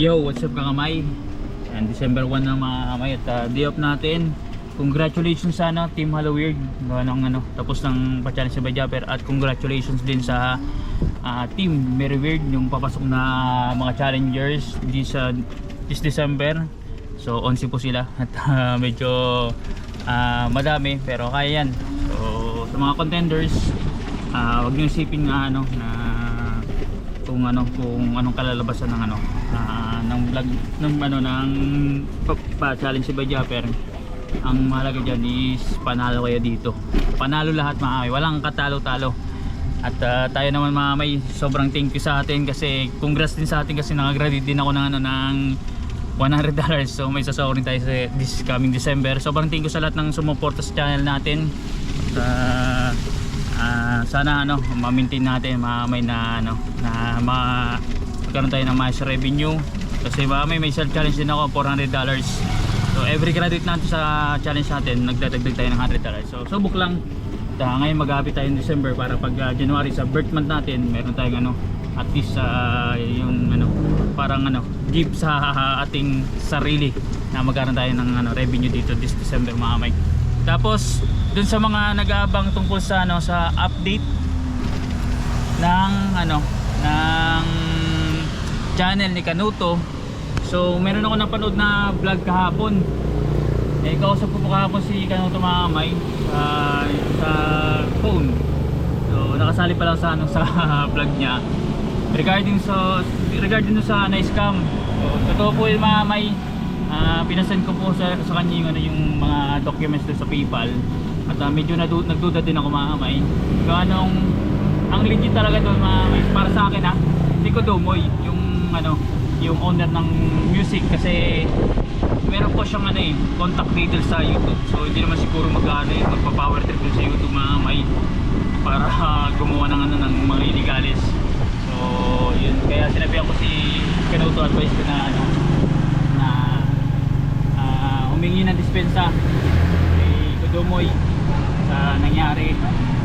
Yo, what's up kakamay? And December 1 na mga kamay at uh, day off natin. Congratulations sana Team Hello Weird. Gawa ano, tapos ng pa-challenge sa Bayjaper at congratulations din sa ah, Team Very Weird yung papasok na mga challengers di sa this December. So 11 po sila at ah, medyo ah, madami pero kaya yan. So sa mga contenders, ah, wag niyo isipin na ano na kung ano kung anong kalalabasan ng ano ah, ng vlog ng ano ng pa- pa-challenge si Bayjaper ang mahalaga dyan is panalo kayo dito. Panalo lahat mga kamay walang katalo-talo. At ah, tayo naman mga kamay sobrang thank you sa atin kasi congrats din sa atin kasi nakagraduate din ako ng ano ng 100 dollars. So may sasawarin tayo sa this coming December. Sobrang thank you sa lahat ng sumuporta sa channel natin. At ah, sana ano ma-maintain natin mga may na ano na ma magkaroon tayo ng mais revenue kasi mga may self challenge din ako 400 dollars. So every graduate natin sa challenge natin nagdadagdag tayo ng 100 dollars. So subok lang. Ah, ngayon mag-happy tayo in December para pag ah, January sa birth month natin meron tayong ano at least sa yung ano parang ano give sa ating sarili na magkaroon tayo ng ano revenue dito this December mga kamay tapos dun sa mga nag-aabang tungkol sa ano sa update ng ano ng channel ni Kanuto. So meron ako napanood na vlog kahapon. Eh kausap ko po kahapon si Kanuto Mamay sa sa phone. So nakasali pa lang sa ano sa vlog niya regarding sa regarding sa na-scam. So totoo po yung Mamay Ah, pinasend ko po sa, sa kanya yung, ano, yung mga documents sa PayPal at ah, medyo nadu- nagduda din ako mga kamay kung anong ang legit talaga doon mga kamay para sa akin ha hindi ko dumoy yung ano yung owner ng music kasi meron po siyang ano eh contact details sa YouTube. So hindi naman siguro mag-ano eh, magpa-power trip sa YouTube mga kamay para ah, gumawa ng ano ng mga illegales. So yun. Kaya sinabihan ko si Kanuto advice ko na ano na ah, humingi ng dispensa kay Kudumoy sa nangyari.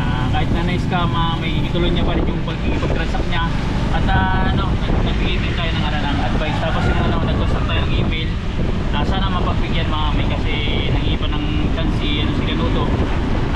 Ah, kahit na na-scam ah, may ituloy niya pa rin yung pag-transact niya at ah, ano, nag- nagbigay din tayo ng, ano, ng advice. Tapos yung ano, nag-usap tayo ng email Ah, sana mapagbigyan mga may kasi nangipan ng chance si, ano, si Ganuto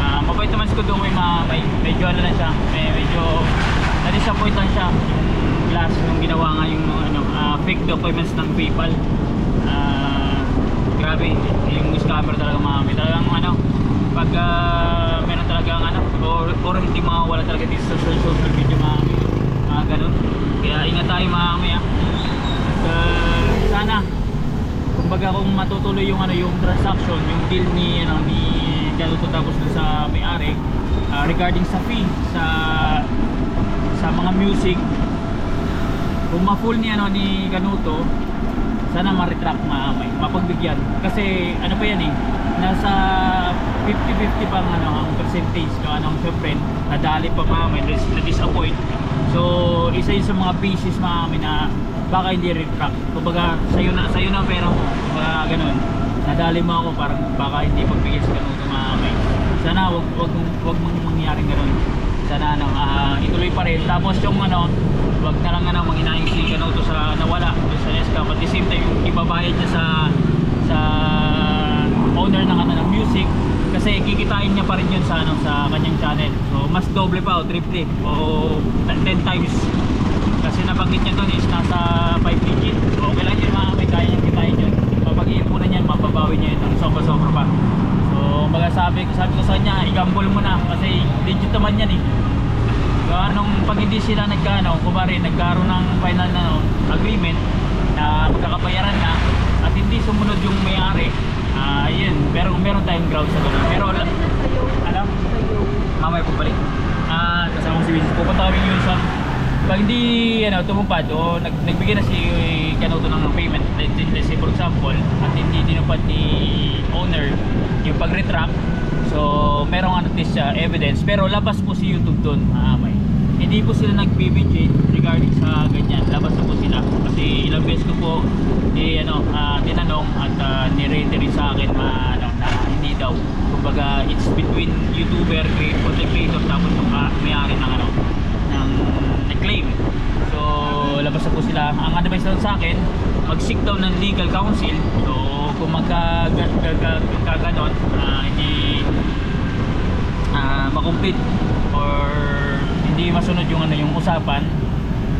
Ah, mabait naman si Kudumoy mga may medyo ano lang siya may, medyo na-disappoint lang siya yung glass nung ginawa nga yung ano, ah, fake documents ng PayPal. Ah, grabe yung scammer talaga mga may. Talagang ano pag ah, meron talagang ano or, or hindi mawawala talaga dito sa social, media mga may mga ganun. Kaya ingat tayo mga may ah. at ah, sana kumbaga kung matutuloy yung ano yung transaction yung deal ni ano ni Galuto tapos sa may-ari ah, regarding sa fee sa sa mga music kung ma-full ni ano ni Ganuto sana ma-retract maamay mapagbigyan. Kasi ano pa yan eh nasa 50-50 pang ano ang percentage no anong syempre nadali pa maamay na-disappoint so isa yun sa mga pieces maamay na baka hindi retract kumbaga sa'yo na sa'yo na pero kumbaga ganun. Nadali mo ako parang baka hindi pagbigay sa Ganuto maamay sana wag wag wag mong mangyaring ganun. Sana ano ah, ituloy pa rin. Tapos yung ano wag na lang ano manginayin si Kanuto sa nawala doon sa Nescam at the same time yung ibabayad niya sa sa owner ng ano ng music kasi kikitain niya pa rin yun sa ano sa kanyang channel. So mas doble pa o triple o 10 times. Kasi nabanggit niya doon is nasa 5 digit. Okay lang yun mga may kaya niyang kitain yun mapag-iipunan niyan mapabawi niya yun. Ng sobra-sobra pa. So mga sabi, sabi ko sa kanya igambol mo na. Kasi legit naman yan eh. Kaya nung pag hindi sila nagkano, kumari nagkaroon ng final na no, agreement na magkakabayaran na at hindi sumunod yung may-ari, ah yun, pero meron tayong ground sa ganun. Pero la- ano? Mamaya po balik. Ah, kasama ko si Vince. Pupunta kami yun sa pag hindi ano, tumupad o nag, nagbigay na si Kanuto ng payment, let's say- for example, at hindi tinupad ni owner yung pag-retract, So, merong ano this uh, evidence pero labas po si YouTube doon, maamay. Hindi po sila nag-BBJ regarding sa ganyan. Labas na po sila kasi ilang beses ko po di ano ah, tinanong at uh, ni-reiterate sa akin ma, ano, na hindi daw. Kumbaga it's between YouTuber, content creator tapos yung ah, may-ari ng ano ng nag-claim. So, lalabas na po sila. Ang advice lang sa akin, mag-seek daw ng legal counsel. So, kung magka ganon, uh, hindi uh, makumplit or hindi masunod yung ano yung usapan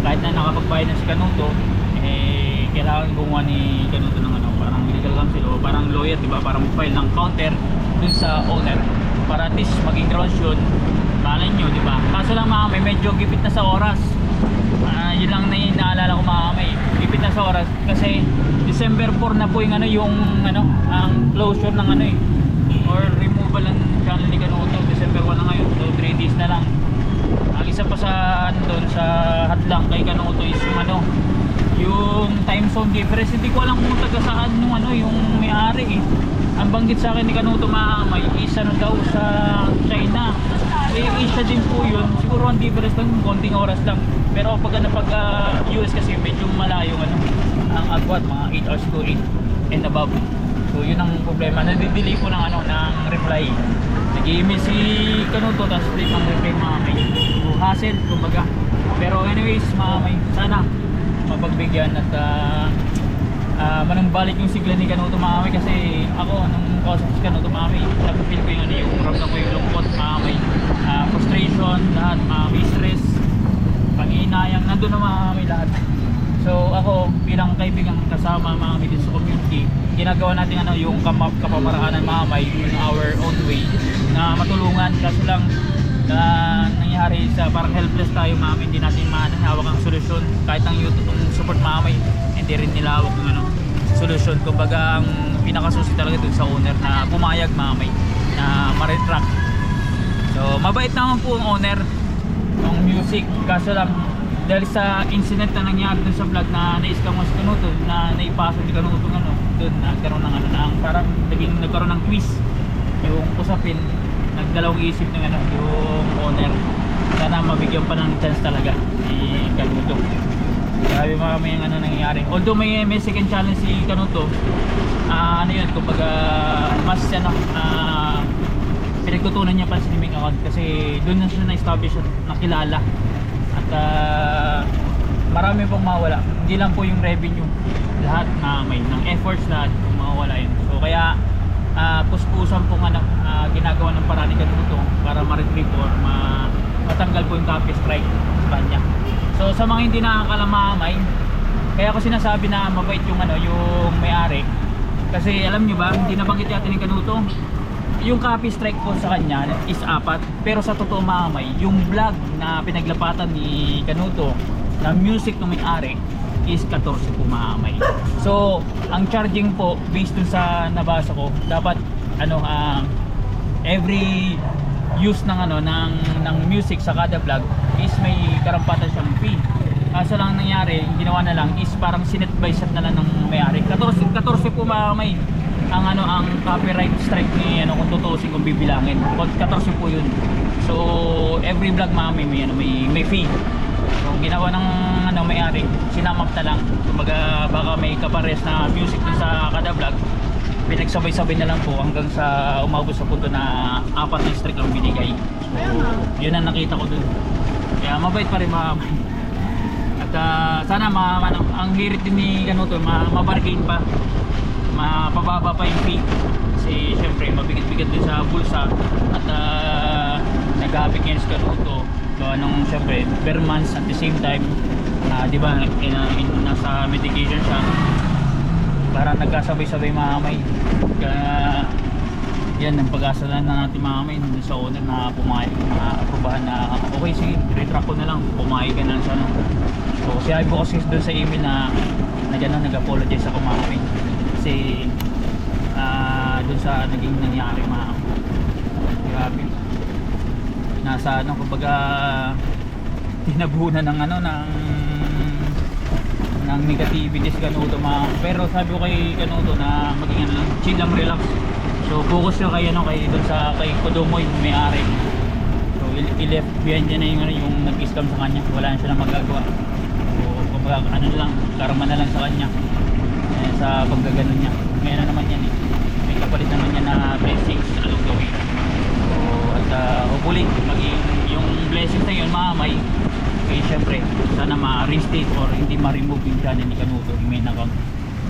kahit na nakapagbayad na si Kanuto eh kailangan gumawa ni Kanuto ng ano parang legal counsel o parang lawyer di ba? Para mag-file ng counter dun sa owner. Para at least maging grounds yun malay nyo di ba? Kaso lang mga may medyo gipit na sa oras. Ah, yun lang na naalala ko mga may gipit na sa oras. Kasi December 4 na po yung ano yung ano ang closure ng ano eh. Or removal ng channel ni Kanuto December 1 na ngayon. So 3 days na lang. ang isa pa sa ano doon sa hadlang kay Kanuto is yung ano yung time zone difference. Hindi ko alam kung taga saan nung ano yung may-ari eh. Ang banggit sa akin ni Kanuto Maamay is ano daw sa China. Eh Asia din po yun siguro ang difference lang konting oras lang. Pero pag ano pag ah, US kasi medyo malayo ano ang agwat mga 8 hours to 8 and above. So yun ang problema. Nadidelay po ng ano ng reply. Nag-email si Kanuto tapos late ang reply Maamay hassle kumbaga. Pero anyways Maamay sana mapagbigyan at uh, uh, manumbalik yung sigla ni Kanuto Maamay kasi ako nung kausap si Kanuto Maamay napapil ko yung ano yung ramdam ko yung lungkot Maamay uh, frustration lahat Maamay stress panginayang nandun na Maamay lahat. So ako bilang kaibigang kasama Maamay din sa community ginagawa natin ano yung kamap kapamaraanan Maamay in our own way na matulungan kasi lang na nangyari sa parang helpless tayo mami hindi natin mahanawak ang solusyon. Kahit ang YouTube ang support mami hindi rin nila ng ano solusyon. Kumbaga ang pinakasusi talaga dun sa owner na pumayag mami na ma-retract. So mabait naman po ang owner ng music. Kaso lang dahil sa incident na nangyari dun sa vlog na na-scam was Kanuto na naipasa ni Kanuto ano dun nagkaroon ng ano na parang naging nagkaroon ng quiz yung usapin nagdalawang isip ng ano yung owner. Sana mabigyan pa ng chance talaga si Kanuto sabi mga may ano nangyayari. Although may, may second challenge si Kanuto ah, ano yun kumbaga mas ano ah, pinagtutunan niya pa sa streaming account kasi doon na siya na-establish at nakilala. At ah, marami pong mawala. Hindi lang po yung revenue lahat na may ng efforts lahat mawawala yun. So kaya uh, puspusan pong ano, ah, ginagawa ng paraan ni para ma-retrieve or ma matanggal po yung copy strike sa kanya. So sa mga hindi nakakalamamay, kaya ko sinasabi na mabait yung ano, yung may-ari. Kasi alam nyo ba, hindi nabanggit natin ni Kanuto, yung copy strike po sa kanya is apat. Pero sa totoo mamay, yung vlog na pinaglapatan ni Kanuto na music ng may-ari is 14 po maamay. So, ang charging po based dun sa nabasa ko, dapat ano ah, every use ng ano ng ng music sa kada vlog is may karampatan siyang fee. Kaso lang nangyari, ginawa na lang is parang sinet by set na lang ng may-ari. 14 14 po maamay ang ano ang copyright strike ni ano kung tutuusin kung bibilangin. 14 po yun. So, every vlog maamay may ano may may fee. So, ginawa ng ano may-ari, sinamap na lang. Kumbaga baka may kapares na music dun sa kada vlog. Pinagsabay-sabay na lang po hanggang sa umabot sa punto na apat na strike ang binigay. So, yun ang nakita ko dun. Kaya mabait pa rin mga At ah, sana ma, ano, ang hirit din ni Ganuto, ma, mabargain pa. Mapababa pa yung fee. Kasi syempre mabigat-bigat din sa bulsa. At uh, nag-happy ngayon si Ganuto. So anong syempre per month at the same time ah, di ba in, in, nasa medication siya. Para nagkasabay-sabay mamay kaya yan ang pag-asa lang na natin mamay dun sa owner na pumayag na aprobahan na okay sige retract ko na lang. Pumayag ka na lang sa ano. So siya ko kasi dun sa email na na gano'n nag-apologize ako mamay kasi ah dun sa naging nangyari mamay grabe. Nasa ano kumbaga tinabunan ng ano ng ng negativity si Kanuto ma pero sabi ko kay Kanuto na maging ano lang chill lang relax. So focus siya kay ano kay doon sa kay Kodomoy may ari so i-left behind niya na yung ano yung nag-scam sa kanya. Wala na siya na magagawa. So kumbaga ano na lang karma na lang sa kanya. Eh, sa paggaganon niya. Ngayon na naman yan eh. May kapalit naman niya na blessings along the way So, at uh, hopefully maging yung blessings na yun mamay eh syempre sana ma-reinstate or hindi ma-remove yung channel ni Kanuto yung main account.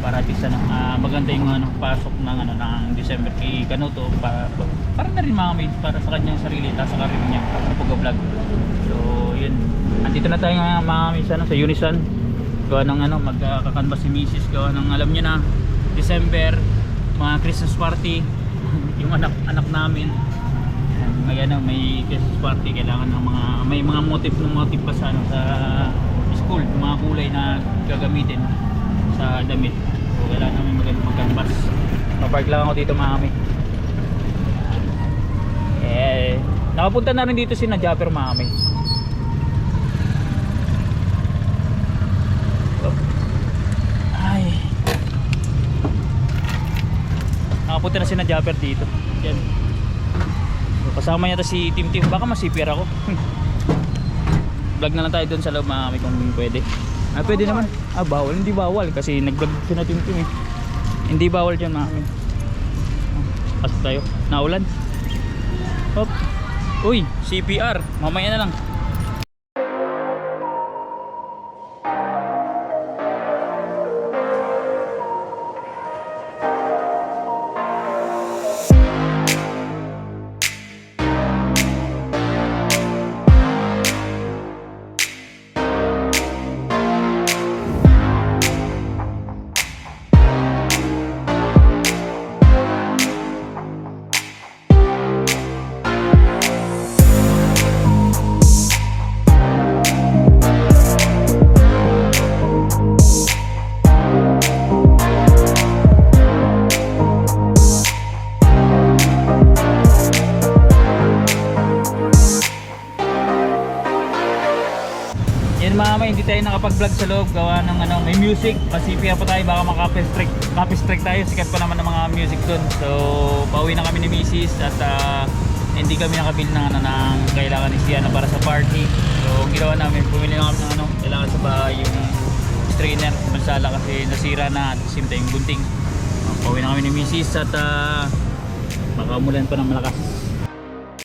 Para least ano, ah, maganda yung ano, pasok ng ano ng December kay Kanuto para, para na rin mga maid para sa kanyang sarili at sa karir niya sa pag-vlog so yun. Andito na tayo nga mga maid ano, sa Unison. Gawa ng ano magkakanbas si Mrs. gawa ng alam niyo na December mga Christmas party yung anak anak namin may ano may Christmas party kailangan ng mga may mga motif ng motif pa sa ano, sa school mga kulay na gagamitin sa damit. So kailangan namin mag mag-canvas papark lang ako dito mga kami eh nakapunta na rin dito si na Japper mga kami ay. Nakapunta na si na Japper dito. Yan kasama niya to si Tim Tim baka masipir ako. Vlog na lang tayo doon sa loob mga kami kung pwede. Ah pwede naman. Ah bawal. Hindi bawal kasi nag vlog si na Tim Tim eh. Hindi bawal dyan mga kami. Pasok tayo. Naulan. Hop. Uy CPR mamaya na lang nakapag-vlog sa loob gawa ng ano, may music. Kasi pa tayo baka makape-strike kape-strike tayo. Sikat pa naman ng mga music doon. So, pauwi na kami ni Mrs. at ah, hindi kami nakabili ng ano ng kailangan ni Siana para sa party. So, ginawa namin, bumili na kami ng ano, kailangan sa bahay yung strainer, mansala kasi nasira na at same time gunting. Uh, pauwi na kami ni Mrs. at ah, baka umulan pa ng malakas.